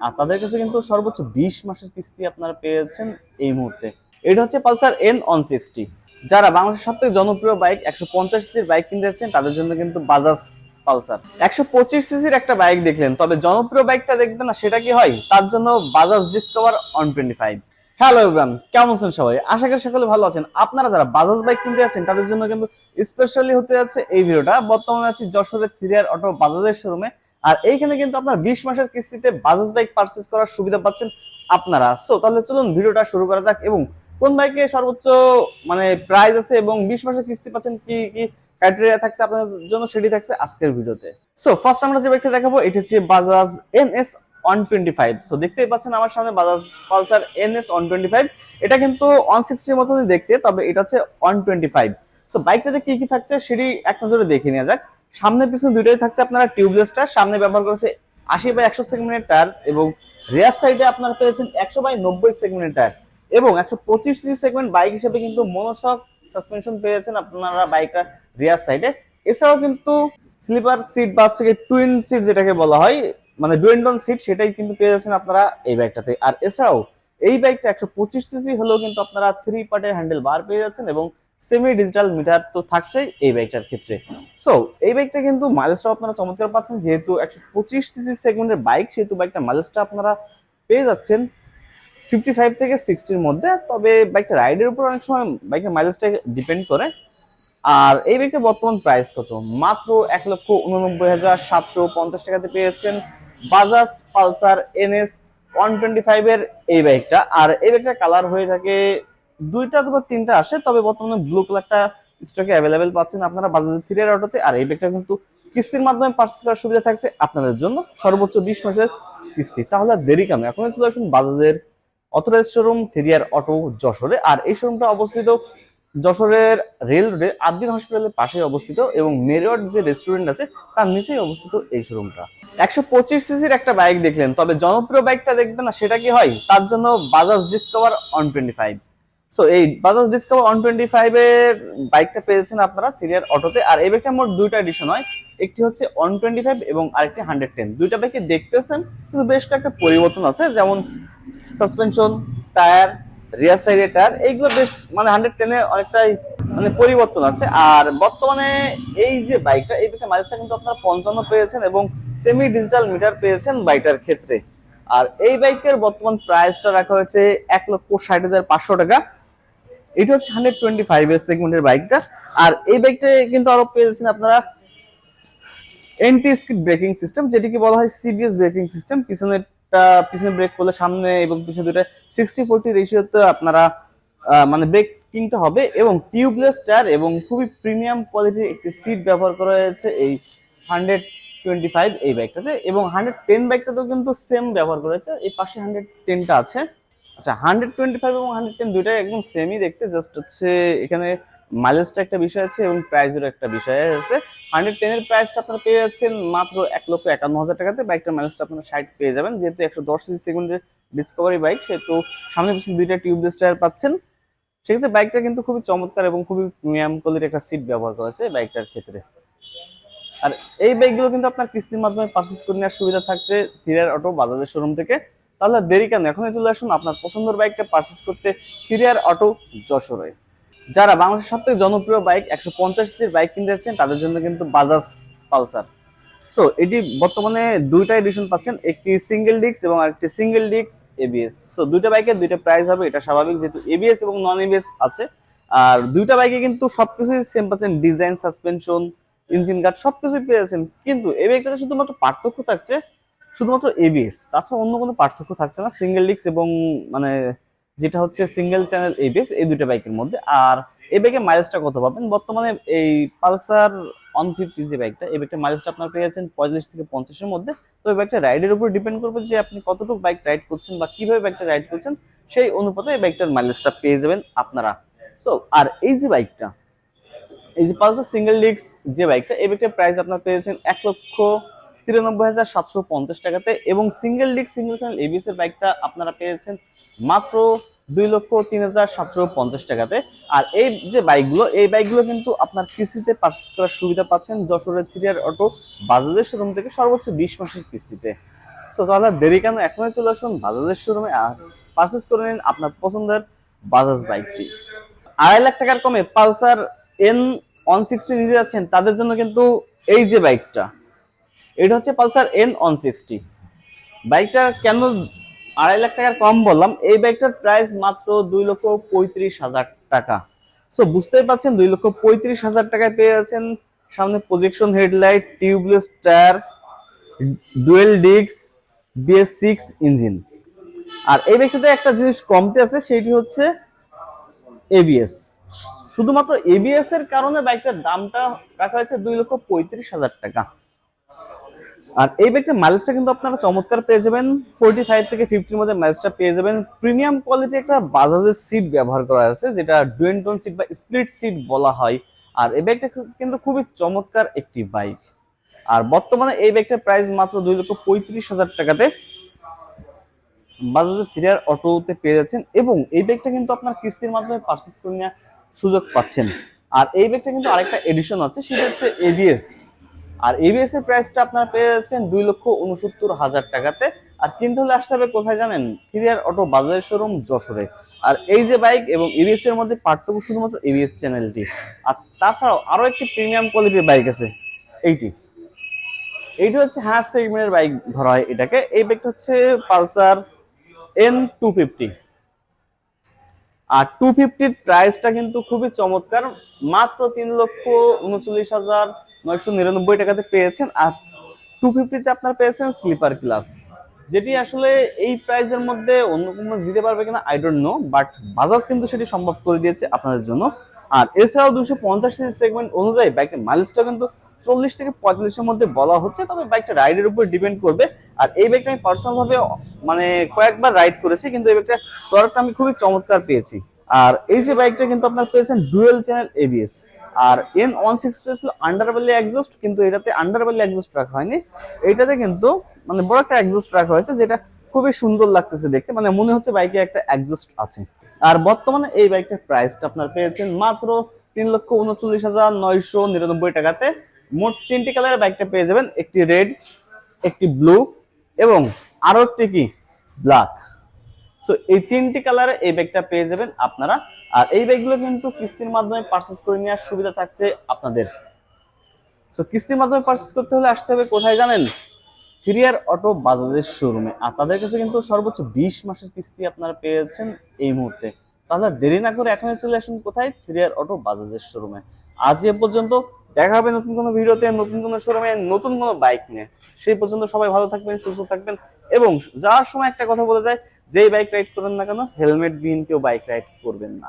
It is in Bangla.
আর তাদের কাছে কিন্তু সর্বোচ্চ বিশ মাসের কিস্তি আপনারা পেয়েছেন এই মুহূর্তে। এটা হচ্ছে পালসার এন ওয়ান সিক্সটি যারা বাংলাদেশের সব থেকে জনপ্রিয় বাইক, একশো পঞ্চাশ সিসির বাইক কিনতে যাচ্ছেন তাদের জন্য কিন্তু বাজাজ পালসার। একশো পঁচিশ সিসির একটা বাইক দেখলেন, তবে জনপ্রিয় বাইকটা দেখবেন না, সেটা কি হয়? তার জন্য Bajaj Discover one twenty five hello everyone কেমন আছেন সবাই? আশা করি সকলে ভালো আছেন। আপনারা যারা বাজাজ বাইক কিনতে যাচ্ছেন, তাদের জন্য কিন্তু স্পেশালি হতে যাচ্ছে এই ভিডিওটা। বর্তমানে আছি যশোরের থ্রিয়ার অটো বাজাজের শোরুমে আর এইখানে কিন্তু আপনার বিশ মাসের কিস্তিতে বাজাজ বাইক পারচেস করার সুবিধা পাচ্ছেন আপনারা। সো তাহলে চলুন ভিডিওটা শুরু করা যাক এবং কোন বাইকে সর্বোচ্চ মানে প্রাইস আছে এবং বিশ মাসের কিস্তি পাচ্ছেন কি কি ক্রাইটেরিয়া থাকছে আপনাদের জন্য সেটি থাকছে আজকের ভিডিওতে। সো ফার্স্ট আমরা যে বাইকটা দেখাবো, এটি হচ্ছে Bajaj N S one twenty five so দেখতেই পাচ্ছেন আমার সামনে Bajaj Pulsar N S one twenty five এটা কিন্তু ওয়ান সিক্সটির মতনই দেখতে, তবে এটা হচ্ছে ওয়ান টোয়েন্টি ফাইভ সো বাইকটাতে কি কি থাকছে সেটি এক নজরে দেখে নেওয়া যাক। সামনে পিছনে দুইটাই থাকছে আপনারা টিউবলেসটা সামনে ব্যবহার করেছে আশি বাই একশো সেগমেন্টের টায়ার এবং রেয়ার সাইডে আপনারা পেয়েছেন একশো বাই নব্বই সেগমেন্টের টায়ার এবং একশো পঁচিশ সিসি সেগমেন্ট বাইক হিসেবে কিন্তু মনোশক সাসপেনশন পেয়েছেন আপনারা বাইকটা রিয়ার সাইডে এছাড়াও কিন্তু স্লিপার সিট বা থেকে টুইন সিট যেটাকে বলা হয় মানে ডুয়েন্ডন সিট সেটাই কিন্তু পেয়ে যাচ্ছেন আপনারা এই বাইকটাতে আর এছাড়াও এই বাইকটা একশো পঁচিশ সিসি হলেও কিন্তু আপনারা থ্রি পার্টের হ্যান্ডেল বার পেয়ে যাচ্ছেন এবং সেমি ডিজিটাল মিটার তো থাকছেই এই বাইকটার ক্ষেত্রে। সো এই বাইকটা কিন্তু মাইলেজটা আপনারা চমৎকার পাচ্ছেন, যেহেতু একশো পঁচিশ সিসি সেগমেন্টের বাইক সেহেতু বাইকটা মাইলেজটা আপনারা পেয়ে যাচ্ছেন ফিফটি ফাইভ থেকে সিক্সটির মধ্যে। তবে বাইকটা রাইডের উপর অনেক সময় বাইকের মাইলেজটা ডিপেন্ড করে। আর এই বাইকটা বর্তমান প্রাইস কত? মাত্র এক লক্ষ উননব্বই হাজার সাতশো পঞ্চাশ টাকাতে পেয়েছেন Bajaj Pulsar NS one twenty ফাইভের এই বাইকটা আর এই বাইকটা কালার হয়ে থাকে দুইটা অথবা তিনটা আসে, তবে বর্তমানে ব্লু কালারটা স্টকে অ্যাভেলেবেল পাচ্ছেন আপনারা বাজাজের থ্রি এর অটোতে আর এই বাইকটা কিন্তু কিস্তির মাধ্যমে পার্চেস করার সুবিধা থাকছে আপনাদের জন্য সর্বোচ্চ বিশ মাসের কিস্তি। তাহলে দেরি কেন? এখন চলে আসুন বাজাজের অথরাইজ শোরুম থ্রিয়ার অটো যশোরে। আর এই শোরুমটা অবস্থিত যশোরের রেল রোডে আদ্দিন হসপিটালের পাশে অবস্থিত এবং মেরিয়ট যে রেস্টুরেন্ট আছে, তার নিচেই অবস্থিত এই শোরুমটা একশো পঁচিশ সিসির একটা বাইক দেখলেন, তবে জনপ্রিয় বাইকটা দেখবেন না, সেটা কি হয়? তার জন্য Bajaj Discover one twenty five so এই Bajaj Discover one twenty five এর বাইকটা পেয়েছেন আপনারা থ্রিয়ার অটোতে আর এই বাইকটা মোট দুইটা এডিশন হয়। একটি হচ্ছে ওয়ান টোয়েন্টি ফাইভ এবং আরেকটি হান্ড্রেড টেন দুইটা বাইকে দেখতেছেন, কিন্তু বেশ কয়েকটা পরিবর্তন আছে। যেমন সাসপেনশন টায়ার রিয়ার সাইডের টায়ার এইগুলো বেশ মানে হান্ড্রেড টেনে অনেকটাই মানে পরিবর্তন আছে। আর বর্তমানে এই যে বাইকটা, এই বাইকটা মাইলেজটা কিন্তু আপনারা পঞ্চান্ন পেয়েছেন এবং সেমি ডিজিটাল মিটার পেয়েছেন বাইকটার ক্ষেত্রে। আর এই বাইকের বর্তমান প্রাইসটা রাখা হয়েছে এক লক্ষ ষাট হাজার পাঁচশো টাকা। এটা হচ্ছে হান্ড্রেড টোয়েন্টি ফাইভ এর সেগমেন্টের বাইকটা আর এই বাইকটা কিন্তু আরও পেয়েছেন আপনারা এন্টি স্কিড ব্রেকিং সিস্টেম যেটিকে বলা হয় সিবিএস ব্রেকিং সিস্টেম পিছনেরটা, পিছনে ব্রেক করলে সামনে এবং পিছনে দুটো সিক্সটি ফোরটি রেশিওতে আপনারা মানে ব্রেকিংটা হবে এবং টিউবলেস টায়ার এবং খুবই প্রিমিয়াম কোয়ালিটির একটি সিট ব্যবহার করা হয়েছে এই হান্ড্রেড টোয়েন্টি ফাইভ এই বাইকটাতে এবং হান্ড্রেড টেন বাইকটাতেও কিন্তু সেম ব্যবহার করেছে এই পাশে হান্ড্রেড টেনটা আছে। আচ্ছা হান্ড্রেড টোয়েন্টি ফাইভ এবং হান্ড্রেড টেন দুইটাই একদম সেমই দেখতে জাস্ট হচ্ছে এখানে মাইলেজটা একটা বিষয় আছে এবং প্রাইসেরও একটা বিষয় আছে। হান্ড্রেড টেনের প্রাইসটা আপনারা পেয়ে যাচ্ছেন মাত্র এক লক্ষ একান্ন হাজার টাকাতে। বাইকটার মাইলেজটা আপনারা ষাট পেয়ে যাবেন। যেহেতু একশো দশ সিসি সেকেন্ডের ডিসকভারি বাইক সেহেতু সামনে পিছনে দুইটা টিউবলেস টায়ার পাচ্ছেন। সেক্ষেত্রে বাইকটা কিন্তু খুবই চমৎকার এবং খুবই প্রিমিয়াম কোয়ালিটির একটা সিট ব্যবহার করা হয়েছে বাইকটার ক্ষেত্রে। আর এই বাইকগুলো কিন্তু আপনার কিস্তির মাধ্যমে পারচেস করে নেওয়ার সুবিধা থাকছে থিরিয়ার অটো বাজাজের শোরুম থেকে। তাহলে দেরি কেন? এখনই চলে আসুন আপনার পছন্দের বাইকটা পারচেস করতে থিরিয়ার অটো যশোরে। যারা বাংলাদেশের সবথেকে জনপ্রিয় বাইক একশো পঞ্চাশ সিসির বাইক কিনতে যাচ্ছেন, তাদের জন্য কিন্তু বাজাজ পালসার সো এটি বর্তমানে দুইটা এডিশন পাচ্ছেন, একটি সিঙ্গেল ডিস্ক এবং আরেকটি সিঙ্গেল ডিস্ক এবিএস সো দুইটা বাইকের দুইটা প্রাইস হবে, এটা স্বাভাবিক যেহেতু এবিএস এবং নন এবিএস আছে। আর দুইটা বাইকে কিন্তু সবকিছুই সেম পাচ্ছেন ডিজাইন সাসপেনশন ইঞ্জিন গার্ড সবকিছুই পেয়ে যাচ্ছেন। কিন্তু এই বাইকটাতে শুধুমাত্র পার্থক্য থাকছে শুধুমাত্র এবিএস তাছাড়া অন্য কোনো পার্থক্য থাকছে না। সিঙ্গেল ডিস্ক এবং মানে যেটা হচ্ছে সিঙ্গেল চ্যানেল এবিএস এই দুইটা বাইকের মধ্যে। আর এই বাইকের মাইলেজটা কত পাবেন? বর্তমানে এই পালসার ওয়ান ফিফটি যে বাইকটা এই বাইকটা মাইলেজটা আপনার পেয়ে যাচ্ছেন পঁয়তাল্লিশ থেকে পঞ্চাশের মধ্যে। তো এই বাইকটা রাইডের উপর ডিপেন্ড করবে যে আপনি কতটুকু বাইক রাইড করছেন বা কীভাবে বাইকটা রাইড করছেন। সেই অনুপাতে এই বাইকটার মাইলেজটা পেয়ে যাবেন আপনারা। সো আর এই যে বাইকটা এই যে পালসার সিঙ্গেল ডিস্ক যে বাইকটা এই বাইকটার প্রাইস আপনার পেয়েছেন এক লক্ষ তিরানব্বই হাজার সাতশো পঞ্চাশ টাকাতে এবং single disc, single channel ABS এর বাইকটা আপনারা পেয়েছেন মাত্র দুই লক্ষ তিন হাজার সাতশো পঞ্চাশ টাকাতে। আর এই যে বাইকগুলো, এই বাইকগুলো কিন্তু আপনার কিস্তিতে পারচেস করার সুবিধা পাচ্ছেন যশোরের থ্রিয়ার অটো বাজাজের শোরুম থেকে সর্বোচ্চ বিশ মাসের কিস্তিতে। সো তাহলে দেরি কেন? এখনই চলে আসুন বাজাজের শোরুমে আর পারচেস করে নিন আপনার পছন্দের বাজাজ বাইকটি। আড়াই লাখ টাকার কমে পালসার এন ওয়ান সিক্সটি নিতে যাচ্ছেন, তাদের জন্য কিন্তু এই যে বাইকটা। এটা হচ্ছে পালসার এন ওয়ান সিক্সটি বাইকটা কেন আড়াই লাখ টাকার কম বললাম, এই বাইকটার প্রাইস মাত্র দুই লক্ষ পঁয়ত্রিশ হাজার টাকা। সো বুঝতেই পারছেন, দুই লক্ষ পঁয়ত্রিশ হাজার টাকায় পেয়ে যাচ্ছেন। সামনে projection headlight tubeless tyre dual ডিক্স বিএস সিক্স ইঞ্জিন আর এই বাইকটাতে একটা জিনিস কমতে আছে, সেটি হচ্ছে এবিএস শুধুমাত্র এবিএস এর কারণে বাইকটার দামটা রাখা হয়েছে দুই লক্ষ পঁয়ত্রিশ হাজার টাকা। আর এই বাইকটার মাইলেজটা কিন্তু আপনারা চমৎকার পেয়ে যাবেন। ফোর্টি ফাইভ থেকে ফিফটির মধ্যে মাইলেজটা পেয়ে যাবেন। প্রিমিয়াম কোয়ালিটি একটা বাজাজের সিট ব্যবহার করা আছে, যেটা ডুয়েন্টন সিট বা স্প্লিট সিট বলা হয়। আর এই ব্যাগটা কিন্তু খুবই চমৎকার একটি বাইক আর বর্তমানে এই বাইকটার প্রাইস মাত্র দুই লক্ষ পঁয়ত্রিশ হাজার টাকাতে বাজাজের থ্রিয়ার অটোতে পেয়ে যাচ্ছেন এবং এই ব্যাগটা কিন্তু আপনার কিস্তির মাধ্যমে পারচেস করে নেওয়ার সুযোগ পাচ্ছেন। আর এই ব্যাগটা কিন্তু আরেকটা এডিশন আছে, সেটা হচ্ছে এবিএস আর এবিএস এর প্রাইসটা আপনারা পেয়ে যাচ্ছেন দুই লক্ষ উনসত্তর হাজার টাকাতে। আর কিনতে হলে আসতে হবে কোথায় জানেন? থ্রিয়ার অটো বাজারের শোরুম যশোরে। আর এই যে বাইক এবং এবিএস এর মধ্যে পার্থক্য শুধুমাত্র এবিএস চ্যানেলটি আর তাছাড়াও আরও একটি প্রিমিয়াম কোয়ালিটির বাইক আছে, এইটি। এইটি হচ্ছে হ্যাঁ সেগমেন্টের বাইক ধরা হয় এটাকে। এই বাইকটা হচ্ছে পালসার এন টু ফিফটি আর টু ফিফটির প্রাইসটা কিন্তু খুবই চমৎকার, মাত্র তিন লক্ষ উনচল্লিশ হাজার নয়শো নিরানব্বই টাকাতে পেয়েছেন আর টু ফিফটিতে আপনার পেয়েছেন স্লিপার ক্লাস। যেটি আসলে এই প্রাইজের মধ্যে অন্য কোনো দিতে পারবে কিনা I don't know but Bajaj কিন্তু সেটি সম্ভব করে দিয়েছে আপনাদের জন্য। আর এছাড়াও দুশো পঞ্চাশ সেগমেন্ট অনুযায়ী বাইকের মাইলেজটা কিন্তু চল্লিশ থেকে পঁয়তাল্লিশের মধ্যে বলা হচ্ছে, তবে বাইকটা রাইডের উপর ডিপেন্ড করবে। আর এই বাইকটা আমি পার্সোনালভাবে মানে কয়েকবার রাইড করেছি, কিন্তু এই বাইকটা প্রোডাক্ট আমি খুবই চমৎকার পেয়েছি। আর এই যে বাইকটা কিন্তু আপনার পেয়েছেন ডুয়েল চ্যানেল এবিএস আর এন ওয়ান সিক্সটি ছিল আন্ডারবেলি এক্সস্ট কিন্তু এটাতে আন্ডারবেলি এক্সস্ট রাখা হয়নি। এটাতে কিন্তু মানে বড় একটা এক্সস্ট রাখা হয়েছে, যেটা খুবই সুন্দর লাগতেছে দেখতে। মানে মনে হচ্ছে বাইকে একটা এক্সস্ট আছে। আর বর্তমানে এই বাইকটার প্রাইসটা আপনার পেয়েছেন মাত্র তিন লক্ষ উনচল্লিশ হাজার নয়শো নিরানব্বই টাকাতে। মোট তিনটি কালারের বাইকটা পেয়ে যাবেন, একটি রেড একটি ব্লু এবং আরও একটি কি? ব্ল্যাক সো এই তিনটি কালারে এই ব্যাগটা পেয়ে যাবেন আপনারা। আর এই ব্যাগগুলো কিন্তু কিস্তির মাধ্যমে পারচেস করে নেওয়ার সুবিধা থাকছে আপনাদের। সো কিস্তির মাধ্যমে পারচেস করতে হলে আসতে হবে কোথায় জানেন? থ্রিয়ার অটো বাজাজের শোরুমে আর তাদের কাছে কিন্তু সর্বোচ্চ বিশ মাসের কিস্তি আপনারা পেয়েছেন এই মুহূর্তে। তাহলে দেরি না করে এখনই চলে আসুন কোথায়? থ্রিয়ার অটো বাজাজের শোরুমে আজ এ পর্যন্ত দেখা হবে নতুন কোনো ভিডিওতে, নতুন কোনো শোরুমে নতুন কোনো বাইক নিয়ে। সেই পর্যন্ত সবাই ভালো থাকবেন, সুস্থ থাকবেন এবং যাওয়ার সময় একটা কথা বলে যায় যেই বাইক রাইড করেন না কেন হেলমেট বিহীন কেউ বাইক রাইড করবেন না।